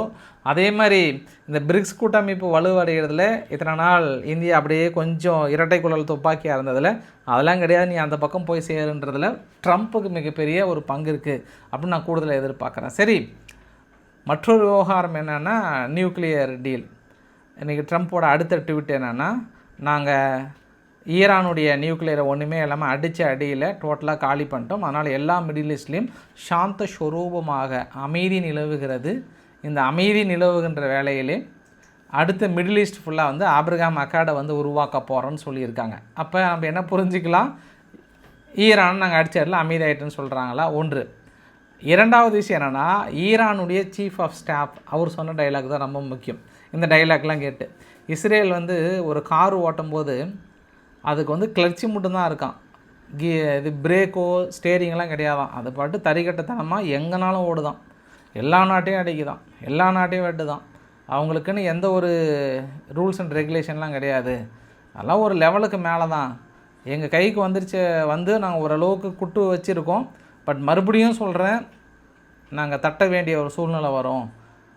அதே மாதிரி இந்த பிரிக்ஸ் கூட்டமைப்பு வலுவடைகிறதுல இத்தனை நாள் இந்தியா அப்படியே கொஞ்சம் இரட்டை குழல் துப்பாக்கியாக இருந்ததில் அதெல்லாம் கிடையாது. நீ அந்த பக்கம் போய் சேருன்றதில் ட்ரம்ப்புக்கு மிகப்பெரிய ஒரு பங்கு இருக்குது அப்படின்னு நான் கூடுதலாக எதிர்பார்க்குறேன். சரி மற்றொரு விவகாரம் என்னென்னா நியூக்ளியர் டீல். இன்றைக்கி ட்ரம்ப்போட அடுத்த ட்வீட் என்னென்னா நாங்கள் ஈரானுடைய நியூக்ளியரை ஒன்றுமே இல்லாமல் அடித்த அடியில் டோட்டலாக காலி பண்ணிட்டோம். அதனால் எல்லா மிடில் ஈஸ்ட்லேயும் சாந்த ஸ்வரூபமாக அமைதி நிலவுகிறது. இந்த அமைதி நிலவுகின்ற வேலையிலே அடுத்த மிடில் ஈஸ்ட் ஃபுல்லாக வந்து ஆப்ரகாம் அக்காடை வந்து உருவாக்க போகிறோன்னு சொல்லியிருக்காங்க. அப்போ நம்ம என்ன புரிஞ்சுக்கலாம்? ஈரான் நாங்கள் அடிச்சதில் அமைதியாயிட்டுன்னு சொல்கிறாங்களா ஒன்று. இரண்டாவது விஷயம் என்னென்னா ஈரானுடைய சீஃப் ஆஃப் ஸ்டாஃப் அவர் சொன்ன டைலாக் தான் ரொம்ப முக்கியம். இந்த டைலாக்லாம் கேட்டு. இஸ்ரேல் வந்து ஒரு கார் ஓட்டும்போது அதுக்கு வந்து கிளர்ச்சி மட்டும்தான் இருக்கான். கி இது பிரேக்கோ ஸ்டேரிங்லாம் கிடையாதான். அது பாட்டு தறிக்கட்டத்தனமாக எங்கேனாலும் ஓடுதான். எல்லா நாட்டையும் அடிக்குதான். எல்லா நாட்டையும் வெட்டுதான். அவங்களுக்குன்னு எந்த ஒரு ரூல்ஸ் அண்ட் ரெகுலேஷன்லாம் கிடையாது. அதெல்லாம் ஒரு லெவலுக்கு மேலே தான் எங்கள் கைக்கு வந்துருச்சு வந்து நாங்கள் ஓரளவுக்கு குட்டு வச்சுருக்கோம். பட் மறுபடியும் சொல்கிறேன் நாங்கள் தட்ட வேண்டிய ஒரு சூழ்நிலை வரும்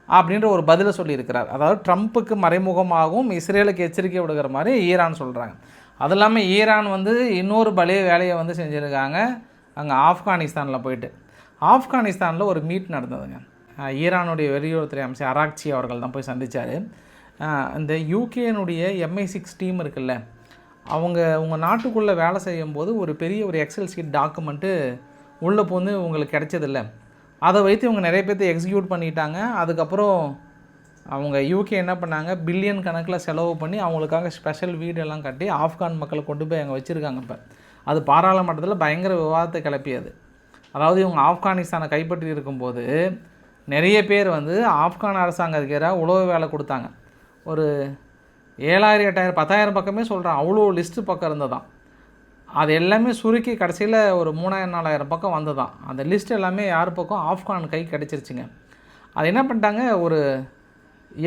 அப்படின்ற ஒரு பதிலை சொல்லியிருக்கிறார். அதாவது ட்ரம்ப்புக்கு மறைமுகமாகவும் இஸ்ரேலுக்கு எச்சரிக்கை விடுகிற மாதிரி ஈரான் சொல்கிறாங்க அது இல்லாமல் ஈரான் வந்து இன்னொரு பலிய வேலையை வந்து செஞ்சுருக்காங்க. அங்கே ஆப்கானிஸ்தானில் போயிட்டு. ஆப்கானிஸ்தானில் ஒரு மீட் நடந்ததுங்க. ஈரானுடைய வெளியுறவுத்துறை அமைச்சர் அராக்சி அவர்கள் தான் போய் சந்தித்தார் இந்த யூகேனுடைய எம்ஐ சிக்ஸ் டீம் இருக்குல்ல அவங்க உங்கள் நாட்டுக்குள்ளே வேலை செய்யும்போது ஒரு பெரிய ஒரு எக்ஸல் சீட் டாக்குமெண்ட்டு உள்ளே போந்து உங்களுக்கு கிடைச்சதில்ல. அதை வைத்து இவங்க நிறைய பேர்த்த எக்ஸிக்யூட் பண்ணிட்டாங்க. அதுக்கப்புறம் அவங்க யூகே என்ன பண்ணாங்க? பில்லியன் கணக்கில் செலவு பண்ணி அவங்களுக்காக ஸ்பெஷல் வீடெல்லாம் கட்டி ஆப்கான் மக்களை கொண்டு போய் அங்கே வச்சுருக்காங்க இப்போ. அது பாராளுமன்றத்தில் பயங்கர விவாதத்தை கிளப்பியது. அதாவது இவங்க ஆப்கானிஸ்தானை கைப்பற்றி இருக்கும்போது நிறைய பேர் வந்து ஆப்கான் அரசாங்கத்துக்கு எதிராக உழவு வேலை கொடுத்தாங்க. ஒரு ஏழாயிரம் எட்டாயிரம் பத்தாயிரம் பக்கமே சொல்கிறேன் அவ்வளோ லிஸ்ட்டு பக்கம் இருந்ததான் அது எல்லாமே சுருக்கி கடைசியில் ஒரு மூணாயிரம் நாலாயிரம் பக்கம் வந்ததான் அந்த லிஸ்ட் எல்லாமே யார் பக்கம்? ஆப்கான் கை கிடச்சிருச்சுங்க. அது என்ன பண்ணிட்டாங்க? ஒரு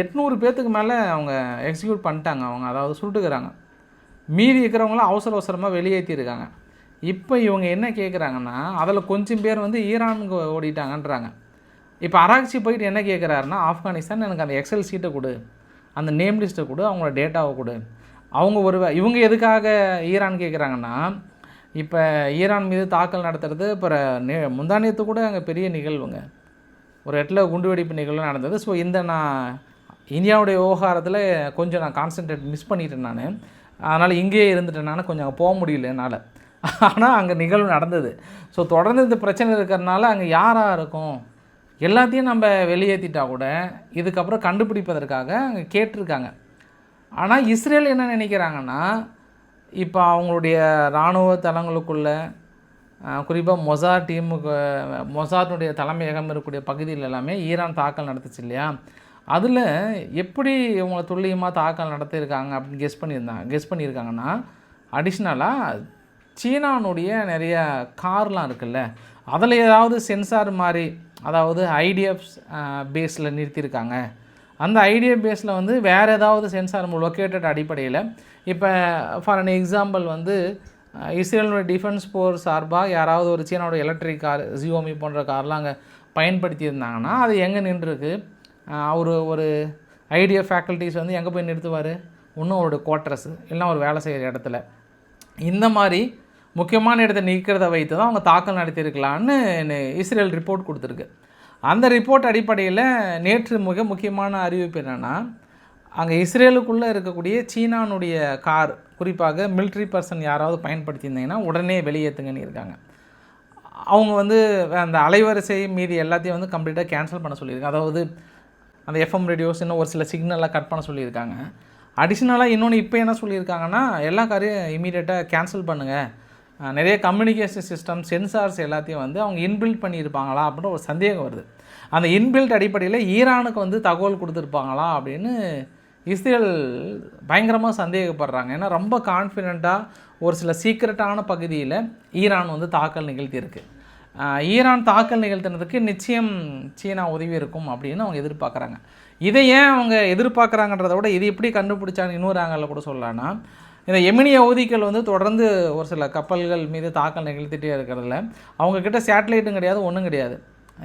எட்நூறு பேர்த்துக்கு மேலே அவங்க எக்ஸிக்யூட் பண்ணிட்டாங்க. அவங்க அதாவது சுட்டுக்கிறாங்க மீதி இருக்கிறவங்களாம் அவசர அவசரமாக வெளியேற்றிருக்காங்க இப்போ இவங்க என்ன கேட்குறாங்கன்னா அதில் கொஞ்சம் பேர் வந்து ஈரானுக்கு ஓடிட்டாங்கன்றாங்க. இப்போ அராக்சி போயிட்டு என்ன கேட்குறாருன்னா ஆப்கானிஸ்தான் எனக்கு அந்த எக்ஸல் சீட்டை கொடு. அந்த நேம் லிஸ்ட்டை கொடு அவங்களோட டேட்டாவை கொடு. அவங்க ஒரு இவங்க எதுக்காக ஈரான் கேட்குறாங்கன்னா இப்போ ஈரான் மீது தாக்கல் நடத்துறது இப்போ நே முந்தானியத்து கூட அங்கே பெரிய நிகழ்வுங்க. ஒரு இடத்துல குண்டுவெடிப்பு நிகழ்வு நடந்தது. ஸோ இந்த நான் இந்தியாவுடைய விவகாரத்தில் கொஞ்சம் நான் கான்சென்ட்ரேட் மிஸ் பண்ணிட்டேன் நான். அதனால் இங்கேயே இருந்துட்டேன் நான். கொஞ்சம் அங்கே போக முடியல என்னால். ஆனால் அங்கே நிகழ்வு நடந்தது. ஸோ தொடர்ந்து இந்த பிரச்சனை இருக்கிறதுனால அங்கே யாராக இருக்கும்? எல்லாத்தையும் நம்ம வெளியேற்றிட்டா கூட இதுக்கப்புறம் கண்டுபிடிப்பதற்காக அங்கே கேட்டிருக்காங்க. ஆனால் இஸ்ரேல் என்ன நினைக்கிறாங்கன்னா இப்போ அவங்களுடைய இராணுவ தளங்களுக்குள்ள குறிப்பாக மொசார் டீமுக்கு மொசார்னுடைய தலைமையகம் இருக்கக்கூடிய பகுதியில் எல்லாமே ஈரான் தாக்கல் நடத்துச்சு இல்லையா? அதில் எப்படி இவங்க துல்லியமாக தாக்கல் நடத்தியிருக்காங்க அப்படின்னு கெஸ் பண்ணியிருந்தாங்க கெஸ் பண்ணியிருக்காங்கன்னா அடிஷ்னலாக சீனானுடைய நிறைய கார்லாம் இருக்குல்ல அதில் ஏதாவது சென்சார் மாதிரி அதாவது ஐடிஎஃப் பேஸில் நிறுத்தியிருக்காங்க. அந்த ஐடியா பேஸில் வந்து வேறு ஏதாவது சென்சார் லொக்கேட்டட் அடிப்படையில் இப்போ ஃபார் அன் எக்ஸாம்பிள் வந்து இஸ்ரேலுடைய டிஃபென்ஸ் போர் சார்பாக யாராவது ஒரு சீனாவோட எலக்ட்ரிக் கார் ஜியோமி போன்ற கார்லாம் அங்கே பயன்படுத்தியிருந்தாங்கன்னா அது எங்கே நின்றுருக்கு? அவர் ஒரு ஐடியா ஃபேக்கல்ட்டிஸ் வந்து எங்கே போய் நிறுத்துவார்? இன்னும் அவரோட குவார்ட்டர்ஸ் இல்லைன்னா ஒரு வேலை செய்கிற இடத்துல. இந்த மாதிரி முக்கியமான இடத்தை நீக்கிறத வைத்து தான் அவங்க தாக்கல் நடத்தியிருக்கலான்னு இஸ்ரேல் ரிப்போர்ட் கொடுத்துருக்கு. அந்த ரிப்போர்ட் அடிப்படையில் நேற்று மிக முக்கியமான அறிவிப்பு என்னென்னா அங்கே இஸ்ரேலுக்குள்ளே இருக்கக்கூடிய சீனானுடைய கார் குறிப்பாக மிலிட்ரி பர்சன் யாராவது பயன்படுத்தியிருந்தீங்கன்னா உடனே வெளியேற்றுங்கன்னு இருக்காங்க. அவங்க வந்து அந்த அலைவரிசை மீதி எல்லாத்தையும் வந்து கம்ப்ளீட்டாக கேன்சல் பண்ண சொல்லியிருக்காங்க. அதாவது அந்த எஃப்எம் ரேடியோஸ் இன்னும் ஒரு சில சிக்னல்லாம் கட் பண்ண சொல்லியிருக்காங்க. அடிஷ்னலாக இன்னொன்று இப்போ என்ன சொல்லியிருக்காங்கன்னா எல்லா காரையும் இமீடியட்டாக கேன்சல் பண்ணுங்கள் நிறைய கம்யூனிகேஷன் சிஸ்டம் சென்சார்ஸ் எல்லாத்தையும் வந்து அவங்க இன்பில்ட் பண்ணியிருப்பாங்களா அப்படின்னு ஒரு சந்தேகம் வருது. அந்த இன்பில்ட் அடிப்படையில் ஈரானுக்கு வந்து தகவல் கொடுத்துருப்பாங்களா அப்படின்னு இஸ்ரேல் பயங்கரமாக சந்தேகப்படுறாங்க. ஏன்னா ரொம்ப கான்ஃபிடெண்ட்டாக ஒரு சில சீக்ரெட்டான பகுதியில் ஈரான் வந்து தாக்கல் நிகழ்த்தியிருக்கு. ஈரான் தாக்கல் நிகழ்த்தினதுக்கு நிச்சயம் சீனா உதவி இருக்கும் அப்படின்னு அவங்க எதிர்பார்க்குறாங்க. இதை ஏன் அவங்க எதிர்பார்க்குறாங்கன்றத விட இது எப்படி கண்டுபிடிச்சாங்க இன்னொரு ஆங்கிளில் கூட சொல்லலாம்னா இந்த எமினி அவதிகள் வந்து தொடர்ந்து ஒரு சில கப்பல்கள் மீது தாக்கல் நிகழ்த்திட்டே இருக்கிறதுல அவங்கக்கிட்ட சேட்டலைட்டும் கிடையாது ஒன்றும் கிடையாது.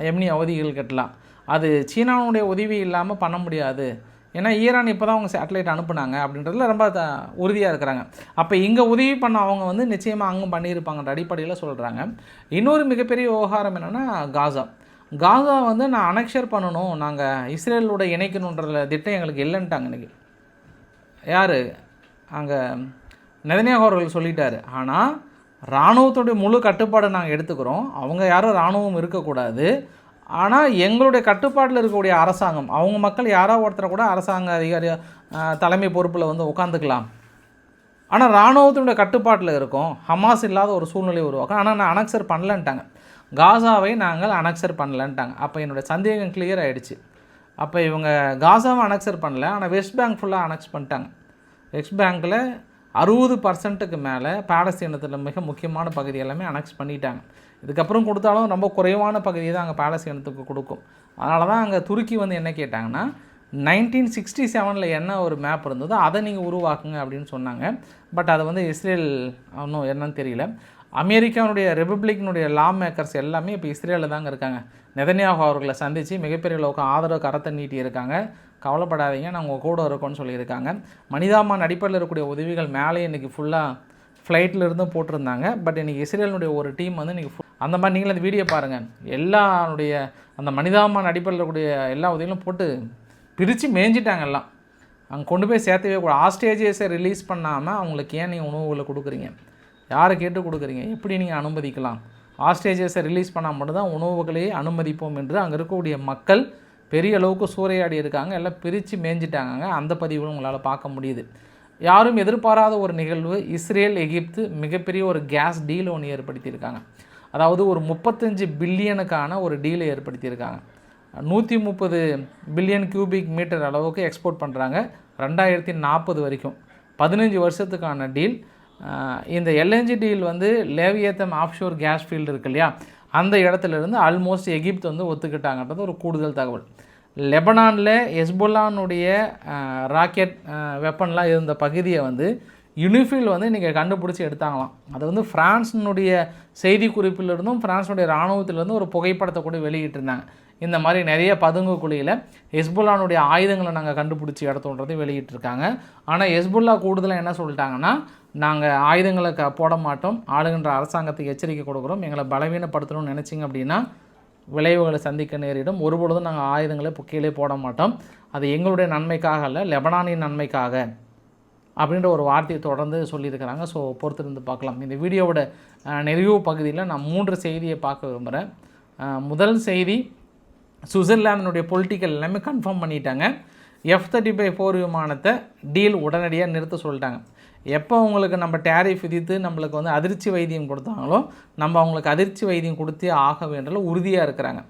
எமினி அவதிகள் கட்டலாம். அது சீனாவுடைய உதவி இல்லாமல் பண்ண முடியாது. ஏன்னா ஈரான் இப்போ தான் அவங்க சேட்டலைட் அனுப்புனாங்க அப்படின்றதுல ரொம்ப உறுதியாக இருக்கிறாங்க. அப்போ இங்கே உதவி பண்ண அவங்க வந்து நிச்சயமாக அங்கே பண்ணியிருப்பாங்கன்ற அடிப்படையில் சொல்கிறாங்க இன்னொரு மிகப்பெரிய விவகாரம் என்னென்னா காசா. காசா வந்து நான் அனெக்ஷர் பண்ணணும் நாங்கள் இஸ்ரேலோட இணைக்கணுன்றதில் திட்டம் எங்களுக்கு இல்லைன்ட்டாங்க இன்னைக்கு. யார்? அங்கே நெதனியாக அவர்கள் சொல்லிட்டாரு. ஆனால் இராணுவத்துடைய முழு கட்டுப்பாடு நாங்கள் எடுத்துக்கிறோம். அவங்க யாரும் இராணுவம் இருக்கக்கூடாது. ஆனால் எங்களுடைய கட்டுப்பாட்டில் இருக்கக்கூடிய அரசாங்கம் அவங்க மக்கள் யாரோ ஒருத்தரை கூட அரசாங்க அதிகாரி தலைமை பொறுப்பில் வந்து உட்காந்துக்கலாம் ஆனால் இராணுவத்தினுடைய கட்டுப்பாட்டில் இருக்கும். ஹமாஸ் இல்லாத ஒரு சூழ்நிலை உருவாக்கும். ஆனால் நான் அனக்சர் பண்ணலன்ட்டாங்க. காசாவை நாங்கள் அனக்சர் பண்ணலன்ட்டாங்க. அப்போ என்னுடைய சந்தேகம் கிளியர் ஆகிடுச்சு அப்போ இவங்க காசாவை அனக்சர் பண்ணல. ஆனால் வெஸ்ட் பேங்க் ஃபுல்லாக அனக்ஸ் பண்ணிட்டாங்க. வெஸ்ட் பேங்க்கில் அறுபது பர்சன்ட்டுக்கு மேலே பாலஸ்தீனத்தில் மிக முக்கியமான பகுதி எல்லாமே அனக்ஸ் பண்ணிட்டாங்க. இதுக்கப்புறம் கொடுத்தாலும் ரொம்ப குறைவான பகுதியை தான் அங்கே பாலஸ்தீனத்துக்கு கொடுக்கும். அதனால தான் அங்கே துருக்கி வந்து என்ன கேட்டாங்கன்னா நைன்டீன் சிக்ஸ்டி செவனில் என்ன ஒரு மேப் இருந்ததோ அதை நீங்கள் உருவாக்குங்க அப்படின்னு சொன்னாங்க. பட் அதை வந்து இஸ்ரேல் ஒன்றும் என்னன்னு தெரியல. அமெரிக்காவுடைய ரிப்பப்ளிக்னுடைய லா மேக்கர்ஸ் எல்லாமே இப்போ இஸ்ரேலில் தாங்க இருக்காங்க. நெதன்யாகு அவர்களை சந்தித்து மிகப்பெரிய அளவுக்கு ஆதரவு கரத்தை நீட்டி இருக்காங்க. கவலைப்படாதீங்க நான் உங்கள் கூட இருக்கோம்னு சொல்லியிருக்காங்க. மனிதாமான் அடிப்படையில் இருக்கக்கூடிய உதவிகள் மேலே இன்றைக்கி ஃபுல்லாக ஃப்ளைட்டில் இருந்தும் போட்டிருந்தாங்க. பட் இன்றைக்கி இஸ்ரேலினுடைய ஒரு டீம் வந்து இன்றைக்கி அந்த மாதிரி நீங்களும் அந்த வீடியோ பாருங்கள் எல்லாருடைய அந்த மனிதாமான் அடிப்படையில் இருக்கக்கூடிய எல்லா உதவிகளும் போட்டு பிரித்து மேய்ஞ்சிட்டாங்க எல்லாம். அங்கே கொண்டு போய் சேர்த்தவே கூட ஆஸ்டேஜஸை ரிலீஸ் பண்ணாமல் அவங்களுக்கு ஏன் நீங்கள் உணவுகளை கொடுக்குறீங்க? யாரை கேட்டு கொடுக்குறீங்க? எப்படி நீங்கள் அனுமதிக்கலாம்? ஆஸ்டேஜஸை ரிலீஸ் பண்ணால் மட்டும்தான் உணவுகளை அனுமதிப்போம் என்று அங்கே இருக்கக்கூடிய மக்கள் பெரிய அளவுக்கு சூறையாடி இருக்காங்க. எல்லாம் பிரித்து மேய்ஞ்சிட்டாங்க அந்த பதிவுகளும் உங்களால் பார்க்க முடியுது. யாரும் எதிர்பாராத ஒரு நிகழ்வு இஸ்ரேல் எகிப்து மிகப்பெரிய ஒரு கேஸ் டீல் ஒன்று ஏற்படுத்தியிருக்காங்க. அதாவது ஒரு முப்பத்தஞ்சு பில்லியனுக்கான ஒரு டீலை ஏற்படுத்தியிருக்காங்க. நூற்றி முப்பது பில்லியன் கியூபிக் மீட்டர் அளவுக்கு எக்ஸ்போர்ட் பண்ணுறாங்க ரெண்டாயிரத்தி நாற்பது வரைக்கும். பதினஞ்சு வருஷத்துக்கான டீல். இந்த எல்என்ஜி டீல் வந்து லேவியத்தம் ஆஃப்ஷோர் கேஸ் ஃபீல்டு இருக்கு இல்லையா? அந்த இடத்துல இருந்து ஆல்மோஸ்ட் எகிப்த் வந்து ஒத்துக்கிட்டாங்கன்றது ஒரு கூடுதல் தகவல். லெபனானில் எஸ்பொல்லானுடைய ராக்கெட் வெப்பன்லாம் இருந்த பகுதியை வந்து யூனிஃபீல் வந்து இன்றைக்கி கண்டுபிடிச்சி எடுத்தாங்களாம். அது வந்து ஃப்ரான்ஸினுடைய செய்தி குறிப்பிலிருந்தும் ஃப்ரான்ஸுடைய இராணுவத்திலிருந்தும் ஒரு புகைப்படத்தை கூட வெளியிட்டிருந்தாங்க. இந்த மாதிரி நிறைய பதுங்கு குழியில் ஹெஸ்புல்லானுடைய ஆயுதங்களை நாங்கள் கண்டுபிடிச்சி இடத்தோன்றதை வெளியிட்டிருக்காங்க. ஆனால் ஹெஸ்புல்லா கூடுதலாக என்ன சொல்லிட்டாங்கன்னா நாங்கள் ஆயுதங்களை க போட மாட்டோம். ஆளுகின்ற அரசாங்கத்துக்கு எச்சரிக்கை கொடுக்குறோம். எங்களை பலவீனப்படுத்தணும்னு நினச்சிங்க அப்படின்னா விளைவுகளை சந்திக்க நேரிடும். ஒருபொழுதும் நாங்கள் ஆயுதங்களை கீழே போட மாட்டோம். அது எங்களுடைய நன்மைக்காக இல்லை லெபனானின் நன்மைக்காக. அப்படின்ற ஒரு வார்த்தையை தொடர்ந்து சொல்லியிருக்கிறாங்க. ஸோ பொறுத்திருந்து பார்க்கலாம். இந்த வீடியோவோட நிறைவு பகுதியில் நான் மூன்று செய்தியை பார்க்க விரும்புகிறேன் முதல் செய்தி சுவிட்சர்லாந்தினுடைய பொலிட்டிக்கல் எல்லாமே கன்ஃபார்ம் பண்ணிட்டாங்க. எஃப் தேர்ட்டி ஃபைவ் ஃபோர் விமானத்தை டீல் உடனடியாக நிறுத்த சொல்லிட்டாங்க. எப்போ உங்களுக்கு நம்ம டேரிஃப் விதித்து நம்மளுக்கு வந்து அதிர்ச்சி வைத்தியம் கொடுத்தாங்களோ நம்ம அவங்களுக்கு அதிர்ச்சி வைத்தியம் கொடுத்தே ஆக வேண்டிய உறுதியாக இருக்கிறாங்க.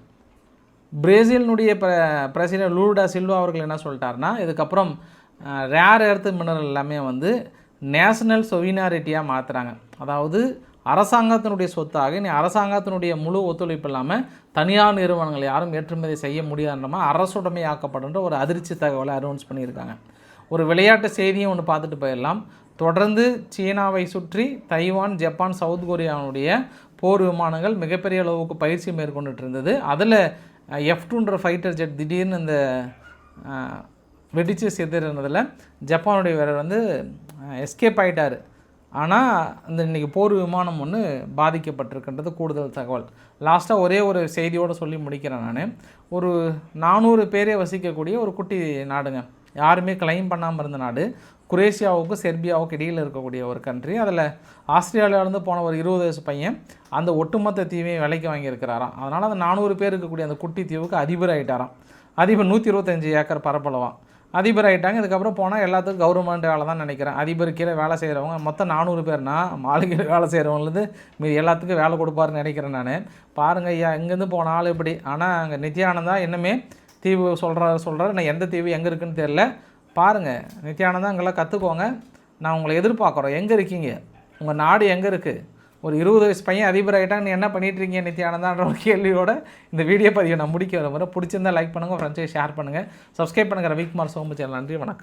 பிரேசிலினுடைய பிர பிரசிடென்ட் லூடா சில்வா அவர்கள் என்ன சொல்லிட்டாருன்னா இதுக்கப்புறம் ரேர் எர்த் மினரல் எல்லாமே வந்து நேஷனல் சொவினாரிட்டியாக மாற்றுறாங்க அதாவது அரசாங்கத்தினுடைய சொத்தாக இனி அரசாங்கத்தினுடைய முழு ஒத்துழைப்பு இல்லாமல் தனியார் நிறுவனங்கள் யாரும் ஏற்றுமதி செய்ய முடியாதுன்றமா அரசுடைமையாக்கப்படுன்ற ஒரு அதிர்ச்சி தகவலை அனௌன்ஸ் பண்ணியிருக்காங்க. ஒரு விளையாட்டு செய்தியும் ஒன்று பார்த்துட்டு போயிடலாம். தொடர்ந்து சீனாவை சுற்றி தைவான் ஜப்பான் சவுத் கொரியாவுடைய போர் விமானங்கள் மிகப்பெரிய அளவுக்கு பயிற்சி மேற்கொண்டுட்டு இருந்தது. அதில் எஃப் டூன்ற ஃபைட்டர் ஜெட் திடீர்னு இந்த வெடித்து வெடிச்சு செத்துறதுல ஜப்பானுடைய வீரர் வந்து எஸ்கேப் ஆகிட்டார் ஆனால் இந்த இன்றைக்கி போர் விமானம் ஒன்று பாதிக்கப்பட்டிருக்கின்றது கூடுதல் தகவல். லாஸ்ட்டாக ஒரே ஒரு செய்தியோடு சொல்லி முடிக்கிறேன் நான். ஒரு நானூறு பேரே வசிக்கக்கூடிய ஒரு குட்டி நாடுங்க. யாருமே கிளைம் பண்ணாமல் இருந்த நாடு. குரேஷியாவுக்கும் செர்பியாவுக்கும் இடையில் இருக்கக்கூடிய ஒரு கண்ட்ரி அதில் ஆஸ்திரேலியாவிலேருந்து போன ஒரு இருபது வயசு பையன் அந்த ஒட்டுமொத்த தீவையும் விலைக்கு வாங்கியிருக்கிறாராம். அதனால் அந்த நானூறு பேர் இருக்கக்கூடிய அந்த குட்டி தீவுக்கு அதிபர் ஆகிட்டாராம் அதிபர் நூற்றி இருபத்தஞ்சி ஏக்கர் பரப்பளவான் அதிபர் ஆகிட்டாங்க இதுக்கப்புறம் போனால் எல்லாத்துக்கும் கவர்மெண்ட் வேலை தான் நினைக்கிறேன். அதிபர் கீழே வேலை செய்கிறவங்க மொத்தம் நானூறு பேர்னா மாளிகையில் வேலை செய்கிறவங்களுக்கு மீதி எல்லாத்துக்கும் வேலை கொடுப்பாருன்னு நினைக்கிறேன் நான். பாருங்கள் ஐயா இங்கேருந்து போன ஆள் இப்படி? ஆனால் அங்கே நித்யானந்தா இன்னுமே தீவு சொல்கிறாரு சொல்கிறாரு நான் எந்த தீவு எங்கே இருக்குன்னு தெரில பாருங்கள் நித்யானந்தா அங்கெல்லாம் கற்றுக்கோங்க நான் உங்களை எதிர்பார்க்குறோம். எங்கே இருக்கீங்க? உங்கள் நாடு எங்கே இருக்குது ஒரு இருபது வயசு பையன் அதிபர் ஆகிட்டா நீ என்ன பண்ணிட்டு இருக்கீங்க நித்யானந்தான்ற ஒரு கேள்வியோட இந்த வீடியோ பதிவை நான் முடிக்க வர முறை பிடிச்சிருந்தா லைக் பண்ணுங்கள் ஃப்ரெண்ட்ஸை ஷேர் பண்ணுங்கள் சப்ஸ்கிரைப் பண்ணுங்கள் ரவிக்குமார் சோமு நன்றி வணக்கம்.